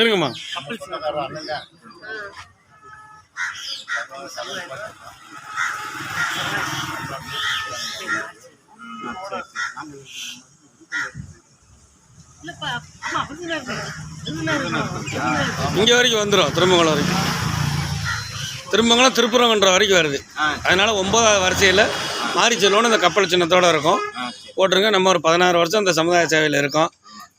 இருங்கம்மா. இங்கே வரைக்கும் வந்துடும் திருமங்கலம் வரைக்கும். திருமங்கலம் திருப்பரங்குன்ற வரைக்கும் வருது. அதனால் ஒன்பதாவது வரிசையில் மாறி செல்வம்னு இந்த கப்பல் சின்னத்தோடு இருக்கும். ஆ போட்டிருங்க நம்ம ஒரு பதினாறு வருஷம் அந்த சமுதாய சேவையில் இருக்கோம்.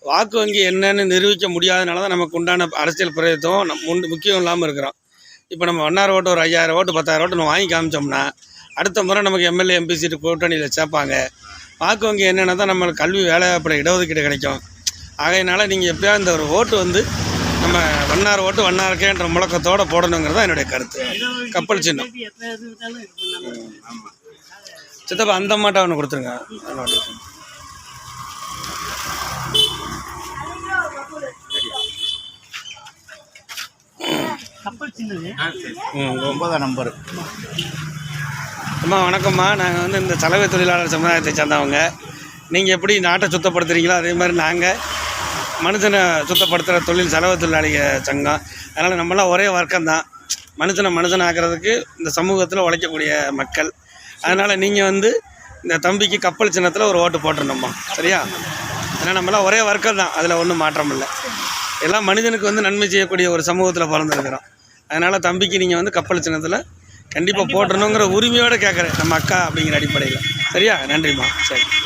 வாக்கு வங்கி என்னன்னு நிரூபிக்க முடியாதனால தான் நமக்கு உண்டான அரசியல் பிரயத்துவம் நம்ம முன் முக்கியம் இல்லாமல் இருக்கிறோம். இப்போ நம்ம ஒன்றாயிரம் ஓட்டு ஒரு ஐயாயிரம் ஓட்டு பத்தாயிரம் ஓட்டு நம்ம வாங்கி காமிச்சோம்னா அடுத்த முறை நமக்கு எம்எல்ஏ எம்பி சீட்டு கூட்டணியில் சேர்ப்பாங்க. வாக்கு வங்கி என்னென்னா தான் நம்மளுக்கு கல்வி வேலைவாய்ப்பில் இடஒதுக்கீடு கிடைக்கும். ஆகையினால நீங்கள் எப்படியா இந்த ஒரு ஓட்டு வந்து நம்ம வண்ணார் ஓட்டு வண்ணாருக்கேன்ற முழக்கத்தோடு போடணுங்கிறது தான் என்னுடைய கருத்து. கப்பல் சின்னம். சித்தப்பா அந்த மாட்டை ஒன்று கொடுத்துருங்க. ஒன்பதாம் நம்பர். அம்மா வணக்கம்மா. நாங்கள் வந்து இந்த சலவை தொழிலாளர் சமுதாயத்தை சேர்ந்தவங்க. நீங்கள் எப்படி நாட்டை சுத்தப்படுத்துறீங்களோ அதே மாதிரி நாங்கள் மனுஷனை சுத்தப்படுத்துகிற தொழில் சலவை தொழிலாளிக சங்கம். அதனால் நம்மளாம் ஒரே வர்க்கம் தான் மனுஷனை மனுஷன் ஆக்கிறதுக்கு இந்த சமூகத்தில் உழைக்கக்கூடிய மக்கள். அதனால் நீங்கள் வந்து இந்த தம்பிக்கு கப்பல் சின்னத்தில் ஒரு ஓட்டு போட்டுருணும்மா சரியா? ஏன்னா நம்மளாம் ஒரே வர்க்கம் தான். அதில் ஒன்றும் மாற்றம் இல்லை. எல்லாம் மனிதனுக்கு வந்து நன்மை செய்யக்கூடிய ஒரு சமூகத்தில் பிறந்திருக்கிறோம். அதனால் தம்பிக்கு நீங்கள் வந்து கப்பல் சின்னத்தில் கண்டிப்பாக போட்டுறணுங்கிற உரிமையோடு கேட்குறேன் நம்ம அக்கா அப்படிங்கிற அடிப்படையில். சரியா? நன்றிம்மா. சரி.